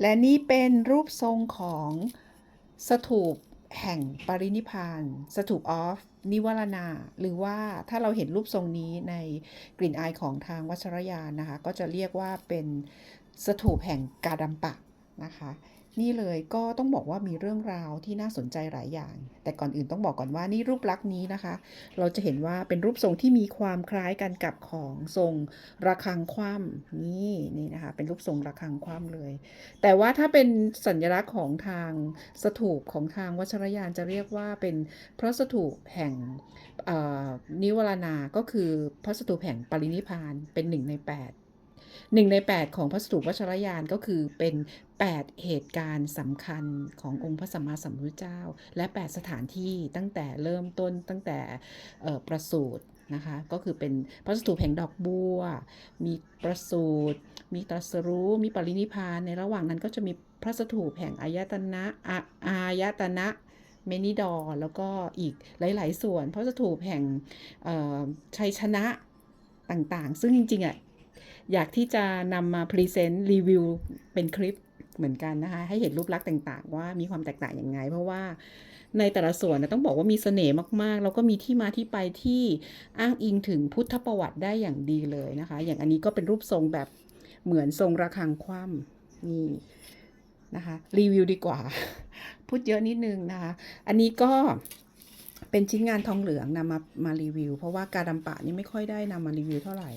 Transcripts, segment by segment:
และนี่เป็นรูปทรงของสถูปแห่งปรินิพานสถูปออฟนิวรณา หรือว่าถ้าเราเห็นรูปทรงนี้ในกลิ่นอายของทางวัชรยานนะคะ ก็จะเรียกว่าเป็นสถูปแห่งกาดัมปะ นะคะ นี่เลยก็ต้องบอกว่ามีเรื่องราวที่น่าสนใจหลายอย่าง แต่ก่อนอื่นต้องบอกก่อนว่านี่รูปลักษณ์นี้นะคะ เราจะเห็นว่าเป็นรูปทรงที่มีความคล้ายกันกับของทรงระฆังคว่ำนี่นี่นะคะ เป็นรูปทรงระฆังคว่ำเลย แต่ว่าถ้าเป็นสัญลักษณ์ของทางสถูปของทางวัชรยานจะเรียกว่าเป็นพระสถูปแห่งนิวรณาก็คือพระสถูปแห่งปรินิพานเป็นหนึ่งในแหนึ่งใน 8 ของพระสถูปวัชรยานก็คือเป็น 8 เหตุการณ์สำคัญขององค์พระสัมมาสัมพุทธเจ้า และ 8 สถานที่ตั้งแต่เริ่มต้นตั้งแต่ประสูตินะคะก็คือเป็นพระสถูปแห่งดอกบัว มีประสูติมีตรัสรู้ มีปรินิพาน ในระหว่างนั้นก็จะมีพระสถูปแห่งอายตนะอาอายตนะเมนิดอแล้วก็อีกหลาย ๆ ส่วน พระสถูปแห่งชัยชนะต่าง ๆ ซึ่งจริงๆอะ อยากที่จะนำมาพรีเซนต์รีวิวเป็นคลิปเหมือนกันนะคะ ให้เห็นรูปลักษณ์ต่างๆ ว่ามีความแตกต่างยังไง เพราะว่าในแต่ละส่วนนะต้องบอกว่ามีเสน่ห์มากๆ แล้วก็มีที่มาที่ไปที่อ้างอิงถึงพุทธประวัติได้อย่างดีเลยนะคะ อย่างอันนี้ก็เป็นรูปทรงแบบเหมือนทรงระฆังคว่ำนี่นะคะ รีวิวดีกว่า พูดเยอะนิดนึงนะคะ อันนี้ก็เป็นชิ้นงานทองเหลืองนำมามารีวิว เพราะว่าการดำปะนี่ไม่ค่อยได้นำมารีวิวเท่าไหร่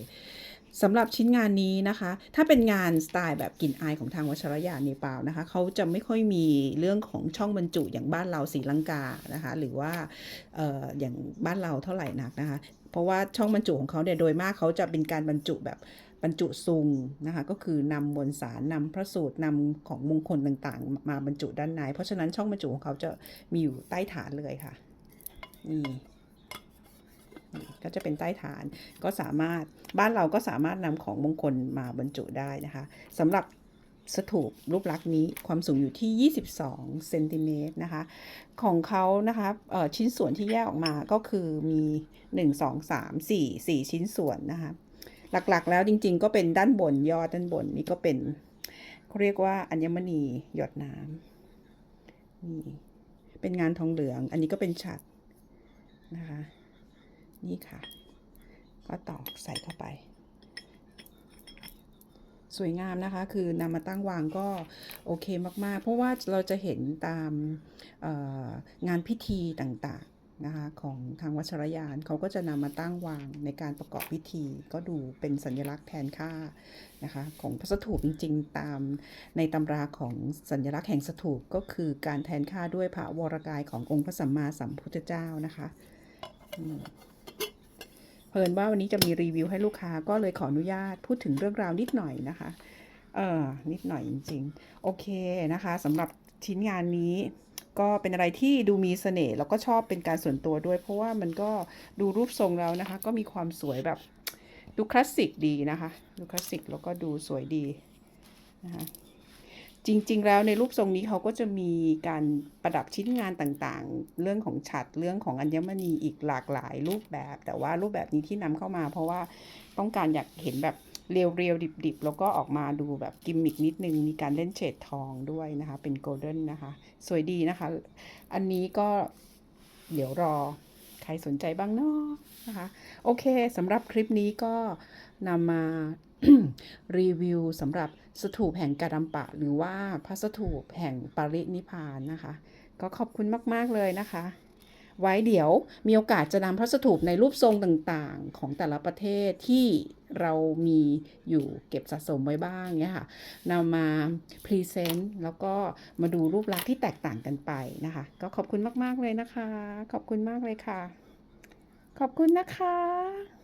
สำหรับชิ้นงานนี้นะคะ ถ้าเป็นงานสไตล์แบบกลิ่นอายของทางวัชรยานเนปาลนะคะ เขาจะไม่ค่อยมีเรื่องของช่องบรรจุอย่างบ้านเราสีลังกานะคะ หรือว่าอออย่างบ้านเราเท่าไหร่นักนะคะ เพราะว่าช่องบรรจุของเขาเนี่ยโดยมากเขาจะเป็นการบรรจุแบบบรรจุซุงนะคะ ก็คือนำมวลสารนำพระสูตรนำของมงคลต่างๆ มาบรรจุด้านใน เพราะฉะนั้นช่องบรรจุของเขาจะมีอยู่ใต้ฐานเลยค่ะนี่ ก็จะเป็นใต้ฐานก็สามารถบ้านเราก็สามารถนำของมงคลมาบรรจุได้นะคะสำหรับสถูปรูปลักษณ์นี้ความสูงอยู่ที่ 22เซนติเมตรนะคะ ของเขานะคะชิ้นส่วนที่แยกออกมาก็คือมี 1 2 3 4 4 ชิ้นส่วนนะคะ หลักๆแล้วจริงๆ ก็เป็นด้านบนยอดด้านบนนี่ก็เป็นเขาเรียกว่าอัญมณีหยดน้ำนี่เป็นงานทองเหลือง อันนี้ก็เป็นฉัดนะคะ นี่ค่ะ ก็ตอกใส่เข้าไป สวยงามนะคะ คือนำมาตั้งวางก็โอเคมาก ๆ เพราะว่าเราจะเห็นตามงานพิธีต่างๆนะคะของทางวัชรยานเขาก็จะนำมาตั้งวางในการประกอบพิธี ก็ดูเป็นสัญลักษณ์แทนค่านะคะของพระสถูปจริง ๆ ตามในตำราของสัญลักษณ์แห่งสถูปก็คือการแทนค่าด้วยพระวรกายขององค์พระสัมมาสัมพุทธเจ้านะคะอืม เพลินว่าวันนี้จะมีรีวิวให้ลูกค้าก็เลยขออนุญาตพูดถึงเรื่องราวนิดหน่อยนะคะ เออนิดหน่อยจริง ๆ โอเคนะคะสำหรับชิ้นงานนี้ก็เป็นอะไรที่ดูมีเสน่ห์แล้วก็ชอบเป็นการส่วนตัวด้วย เพราะว่ามันก็ดูรูปทรงแล้วนะคะ ก็มีความสวยแบบดูคลาสสิกดีนะคะ ดูคลาสสิกแล้วก็ดูสวยดีนะคะ จริง ๆ แล้วในรูปทรงนี้เขาก็จะมีการประดับชิ้นงานต่างๆ เรื่องของฉัดเรื่องของอัญมณีอีกหลากหลายรูปแบบ แต่ว่ารูปแบบนี้ที่นำเข้ามา เพราะว่าต้องการอยากเห็นแบบเรียวๆดิบๆ แล้วก็ออกมาดูแบบกิมมิกนิดนึง มีการเล่นเฉดทองด้วยนะคะ เป็นโกลเด้นนะคะ สวยดีนะคะ อันนี้ก็เดี๋ยวรอ รสนใจบ้างเนาะนะคะ โอเคสำหรับคลิปนี้ก็นำมารีวิวสำหรับสถูปแห่งกาดัมปะ หรือว่าพระสถูปแห่งปรินิพพานนะคะ ก็ขอบคุณมาก ๆ เลยนะคะ ไว้เดี๋ยวมีโอกาสจะนำพระสถูปในรูปทรงต่างๆ ของแต่ละประเทศที่เรามีอยู่เก็บสะสมไว้บ้างเนี่ยค่ะนำมาพรีเซนต์แล้วก็มาดูรูปลักษณ์ที่แตกต่างกันไปนะคะ ก็ขอบคุณมาก ๆ เลยนะคะ ขอบคุณมากเลยค่ะ ขอบคุณนะคะ